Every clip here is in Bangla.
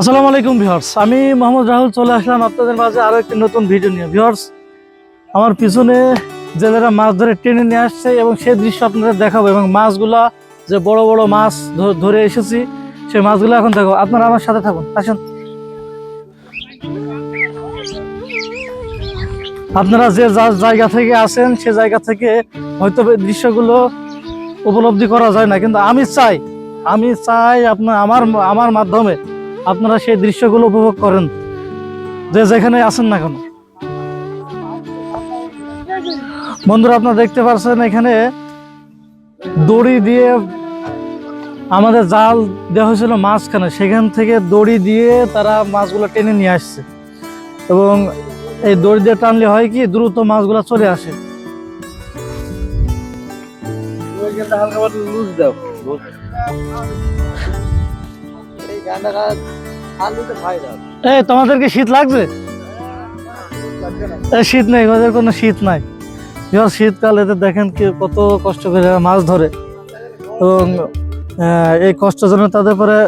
আসসালামু আলাইকুম ভিউয়ার্স। আমি মোহাম্মদ রাহুল চলে আসলাম আপনাদের মাঝে আরও একটি নতুন ভিডিও নিয়ে। ভিউয়ার্স, আমার পিছনে জেলেরা মাছ ধরে টেনে নিয়ে আসছে এবং সেই দৃশ্য আপনাদের দেখাবো এবং মাছগুলা যে বড় বড় মাছ ধরে এসেছি, সেই মাছগুলো এখন দেখাবো আপনারা আমার সাথে থাকুন। আসুন। আপনারা যে জায়গা থেকে আসেন সে জায়গা থেকে হয়তো দৃশ্যগুলো উপলব্ধি করা যায় না। কিন্তু আমি চাই আমি চাই আপনার আমার আমার মাধ্যমে আপনারা সেই দৃশ্যগুলো উপভোগ করেন যে যেখানে আছেন না কেন। বন্ধুরা, আপনারা দেখতে পাচ্ছেন এখানে দড়ি দিয়ে আমাদের জাল দেওয়া হয়েছিল মাঝখানে। সেখান থেকে দড়ি দিয়ে তারা মাছগুলো টেনে নিয়ে আসছে। এবং এই দড়ি দিয়ে টানলে হয় কি, দ্রুত মাছগুলো চলে আসে। হালকা লুজ দাও এই এই তোমাদেরকে শীত এই শীত নেই, ওদের কোনো শীত নাই। যখন শীতকাল এতে দেখেন কি, কত কষ্ট করে মাছ ধরে। এবং এই কষ্ট জন্য তাদের পরে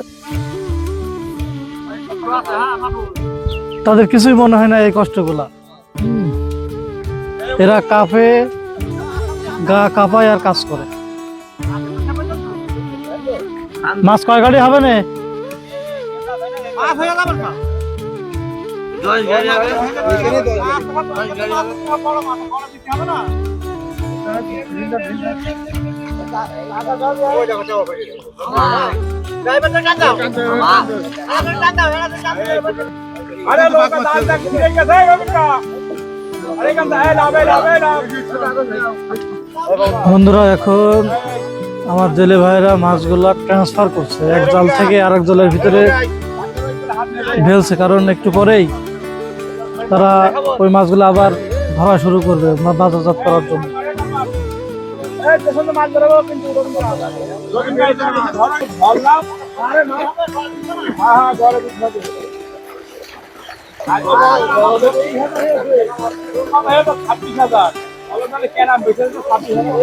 তাদের কিছুই মনে হয় না এই কষ্টগুলা। এরা কাঁপে, গা কাঁপায় আর কাজ করে। মাছ কয় গাড়ি হবে না? বন্ধুরা এখন আমার জেলে ভাইরা মাছগুলা ট্রান্সফার করছে। এক জাল থেকে আরেক জলের ভিতরে ঢেলছে, কারণ একটু পরেই তারা ওই মাছগুলো আবার ধরা শুরু করবে বাজারজাত করার জন্য। ছাব্বিশ হাজার কেনা বেশি ছাব্বিশ হাজার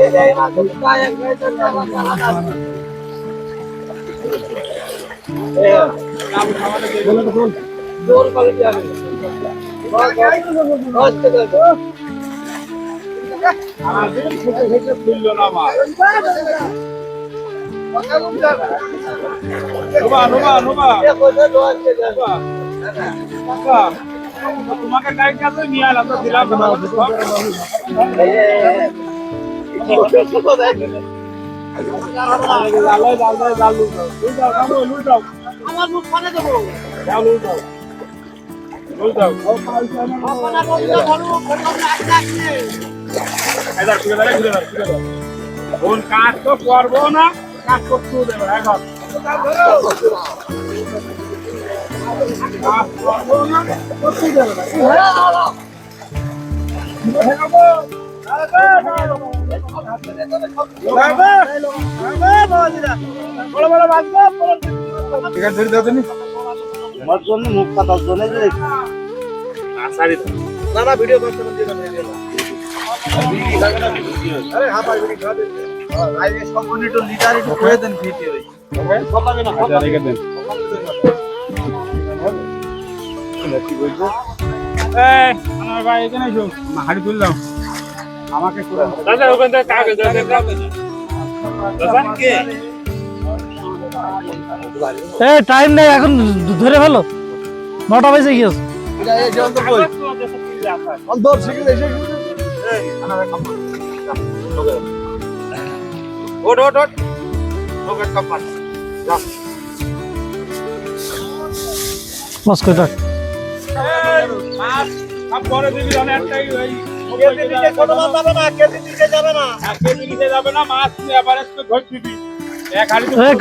তোমাকে টাইম কাছে নিয়ে আলাম তো দিলাম জালে জালে জাল লুট আমার মুখ পানে দেবো কাজ তো করব না কাজ করতেও দেবে এখন কাজ করব না করতেও দেবে না আমার জন্য মুখ কাটার জন্য যে না না ভিডিও করতে দিয়ে দেন আরে হ্যাঁ ভাই ভিডিও খাবে আইবে সম্পূর্ণ একটু লিডার একটু করে দেন ভিডিও সকালে না আমার ভাই এখানে এসো। হাড়ি তুললাম আমাকে দাদা ওখান থেকে কাগজ এ টাইম নেই এখন ধরে ফেলো। নটা বাজে গিয়েছে।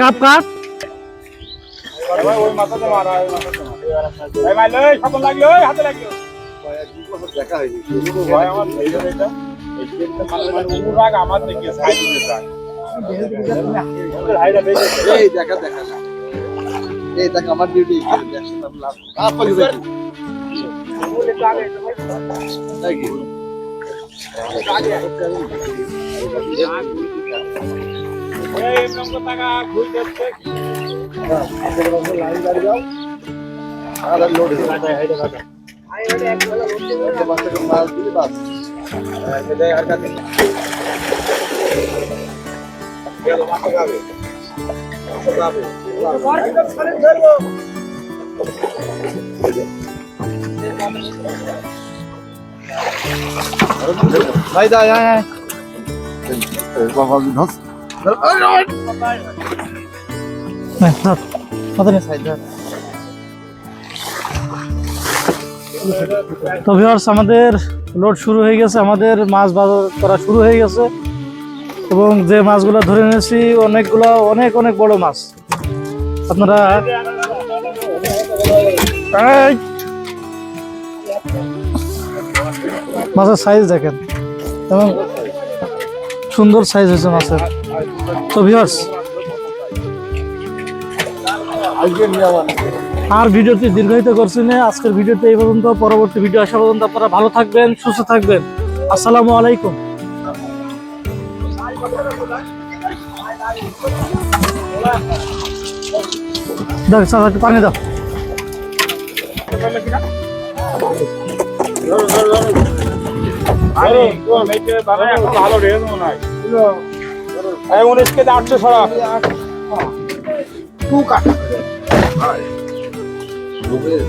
কাপ কাপ ওই মাথাতে মারা ওই মাথাতে মারা ওই সাবন লাগল হাতে লাগল দেখা হয়নি ভাই আমার এটা অনুরাগ আমার এই নম্বর টাকা ঘুরে যাচ্ছে ভাই দা হ্যাঁ হ্যাঁ নে, ধর। হাতে নে। তো আমাদের লোড শুরু হয়ে গেছে, আমাদের মাছ বাজার করা শুরু হয়ে গেছে। এবং যে মাছগুলো ধরে এনেছি অনেকগুলো, অনেক অনেক বড় মাছ। আপনারা! মাছের সাইজ দেখেন। এবং সুন্দর সাইজ হয়েছে মাছের। তো ভিউয়ার্স আর ভিডিওটি দীর্ঘায়িত করছি না। আজকের ভিডিওতে এই পর্যন্ত পরবর্তী ভিডিও আসা পর্যন্ত আপনারা ভালো থাকবেন সুস্থ থাকবেন। আসসালামু আলাইকুম। দেখ একটু পানি দাও। ভালো মনে হয় আটশো ছড়া টু কাট। লোকের